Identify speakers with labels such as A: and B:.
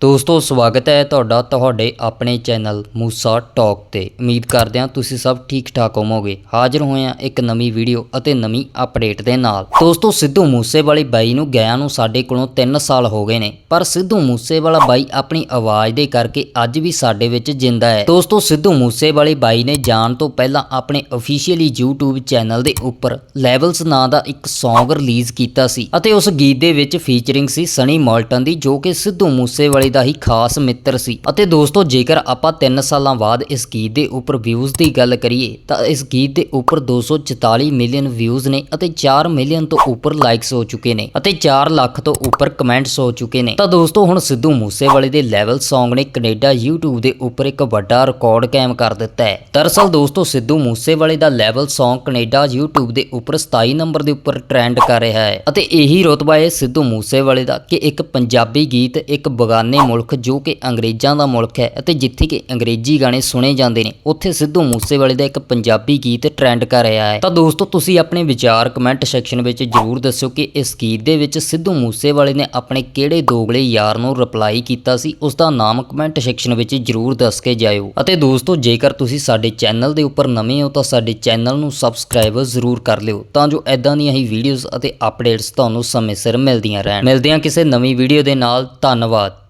A: ਦੋਸਤੋ, ਸਵਾਗਤ ਹੈ ਤੁਹਾਡਾ ਤੁਹਾਡੇ ਆਪਣੇ ਚੈਨਲ ਮੂਸਾ ਟਾਕ ਤੇ। ਉਮੀਦ ਕਰਦੇ ਹਾਂ ਤੁਸੀਂ ਸਭ ਠੀਕ ਠਾਕ ਹੋਵੋਗੇ। ਹਾਜ਼ਰ ਹੋਏ ਹਾਂ ਇੱਕ ਨਵੀਂ ਵੀਡੀਓ ਅਤੇ ਨਵੀਂ ਅਪਡੇਟ ਦੇ ਨਾਲ। ਦੋਸਤੋ, ਸਿੱਧੂ ਮੂਸੇਵਾਲੇ ਬਾਈ ਨੂੰ ਗਿਆ ਨੂੰ ਸਾਡੇ ਕੋਲੋਂ 3 ਸਾਲ ਹੋ ਗਏ ਨੇ। ਪਰ ਸਿੱਧੂ ਮੂਸੇਵਾਲਾ ਬਾਈ ਆਪਣੀ ਆਵਾਜ਼ ਦੇ ਕਰਕੇ ਅੱਜ ਵੀ ਸਾਡੇ ਵਿੱਚ ਜਿੰਦਾ ਹੈ। ਦੋਸਤੋ, ਸਿੱਧੂ ਮੂਸੇਵਾਲੇ ਬਾਈ ਨੇ ਜਾਣ ਤੋਂ ਪਹਿਲਾਂ ਆਪਣੇ ਅਫੀਸ਼ੀਅਲੀ YouTube ਚੈਨਲ ਦੇ ਉੱਪਰ ਲੈਵਲਸ ਨਾਂ ਦਾ ਇੱਕ Song ਰਿਲੀਜ਼ ਕੀਤਾ ਸੀ ਅਤੇ ਉਸ ਗੀਤ ਦੇ ਵਿੱਚ ਫੀਚਰਿੰਗ ਸੀ ਸਨੀ ਮਾਲਟਨ ਦੀ, ਜੋ ਕਿ ਸਿੱਧੂ ਮੂਸੇਵਾਲੇ ਦਾ ਹੀ ਖਾਸ ਮਿੱਤਰ ਸੀ। ਅਤੇ ਦੋਸਤੋ, ਜੇਕਰ ਆਪਾਂ 3 ਸਾਲਾਂ ਬਾਅਦ ਇਸ ਗੀਤ ਦੇ ਉੱਪਰ ਵਿਊਜ਼ ਦੀ ਗੱਲ ਕਰੀਏ, ਤਾਂ ਇਸ ਗੀਤ ਦੇ ਉੱਪਰ 244 ਮਿਲੀਅਨ ਵਿਊਜ਼ ਨੇ ਅਤੇ 4 ਮਿਲੀਅਨ ਤੋਂ ਉੱਪਰ ਲਾਈਕਸ ਹੋ ਚੁੱਕੇ ਨੇ ਅਤੇ 4 ਲੱਖ ਤੋਂ ਉੱਪਰ ਕਮੈਂਟਸ ਹੋ ਚੁੱਕੇ ਨੇ। ਤਾਂ ਦੋਸਤੋ, ਹੁਣ ਸਿੱਧੂ ਮੂਸੇਵਾਲੇ ਦੇ ਲੈਵਲ Song ਨੇ ਕੈਨੇਡਾ YouTube ਦੇ ਉੱਪਰ ਇੱਕ ਵੱਡਾ ਰਿਕਾਰਡ ਕਾਇਮ ਕਰ ਦਿੱਤਾ ਹੈ। ਦਰਅਸਲ ਦੋਸਤੋ, ਸਿੱਧੂ ਮੂਸੇਵਾਲੇ ਦਾ ਲੈਵਲ Song ਕੈਨੇਡਾ YouTube ਦੇ ਉੱਪਰ 27 ਨੰਬਰ ਦੇ ਉੱਪਰ ਟ੍ਰੈਂਡ ਕਰ ਰਿਹਾ ਹੈ। ਅਤੇ ਇਹੀ ਰੁਤਬਾ ਹੈ ਸਿੱਧੂ ਮੂਸੇਵਾਲੇ ਦਾ ਕਿ ਇੱਕ ਪੰਜਾਬੀ ਗੀਤ ਇੱਕ ਬਗਾਨੇ ਮੁਲਕ ਜੋ ਕਿ ਅੰਗਰੇਜ਼ਾਂ ਦਾ ਮੁਲਕ ਹੈ ਅਤੇ ਜਿੱਥੇ ਕਿ ਅੰਗਰੇਜ਼ੀ ਗਾਣੇ ਸੁਣੇ ਜਾਂਦੇ ਨੇ, ਉੱਥੇ ਸਿੱਧੂ ਮੂਸੇਵਾਲੇ ਦਾ ਇੱਕ ਪੰਜਾਬੀ ਗੀਤ ਟ੍ਰੈਂਡ ਕਰ ਰਿਹਾ ਹੈ। ਤਾਂ ਦੋਸਤੋ, ਤੁਸੀਂ ਆਪਣੇ ਵਿਚਾਰ ਕਮੈਂਟ ਸੈਕਸ਼ਨ ਵਿੱਚ ਜਰੂਰ ਦੱਸਿਓ ਕਿ ਇਸ ਗੀਤ ਦੇ ਵਿੱਚ ਸਿੱਧੂ ਮੂਸੇਵਾਲੇ ਨੇ ਆਪਣੇ ਕਿਹੜੇ ਦੋਗਲੇ ਯਾਰ ਨੂੰ ਰਿਪਲਾਈ ਕੀਤਾ ਸੀ ਉਸ ਦਾ ਨਾਮ ਕਮੈਂਟ ਸੈਕਸ਼ਨ ਵਿੱਚ ਜਰੂਰ ਦੱਸ ਕੇ ਜਾਇਓ। ਅਤੇ ਦੋਸਤੋ, ਜੇਕਰ ਤੁਸੀਂ ਸਾਡੇ ਚੈਨਲ ਦੇ ਉੱਪਰ ਨਵੇਂ ਹੋ ਤਾਂ ਸਾਡੇ ਚੈਨਲ ਨੂੰ ਸਬਸਕ੍ਰਾਈਬ ਜ਼ਰੂਰ ਕਰ ਲਿਓ, ਤਾਂ ਜੋ ਐਦਾਂ ਦੀਆਂ ਹੀ ਵੀਡੀਓਜ਼ ਅਤੇ ਅਪਡੇਟਸ ਤੁਹਾਨੂੰ ਸਮੇਂ ਸਿਰ ਮਿਲਦੀਆਂ ਰਹਿਣ। ਮਿਲਦੇ ਹਾਂ ਕਿਸੇ ਨਵੀਂ ਵੀਡੀਓ ਦੇ ਨਾਲ। ਧੰਨਵਾਦ।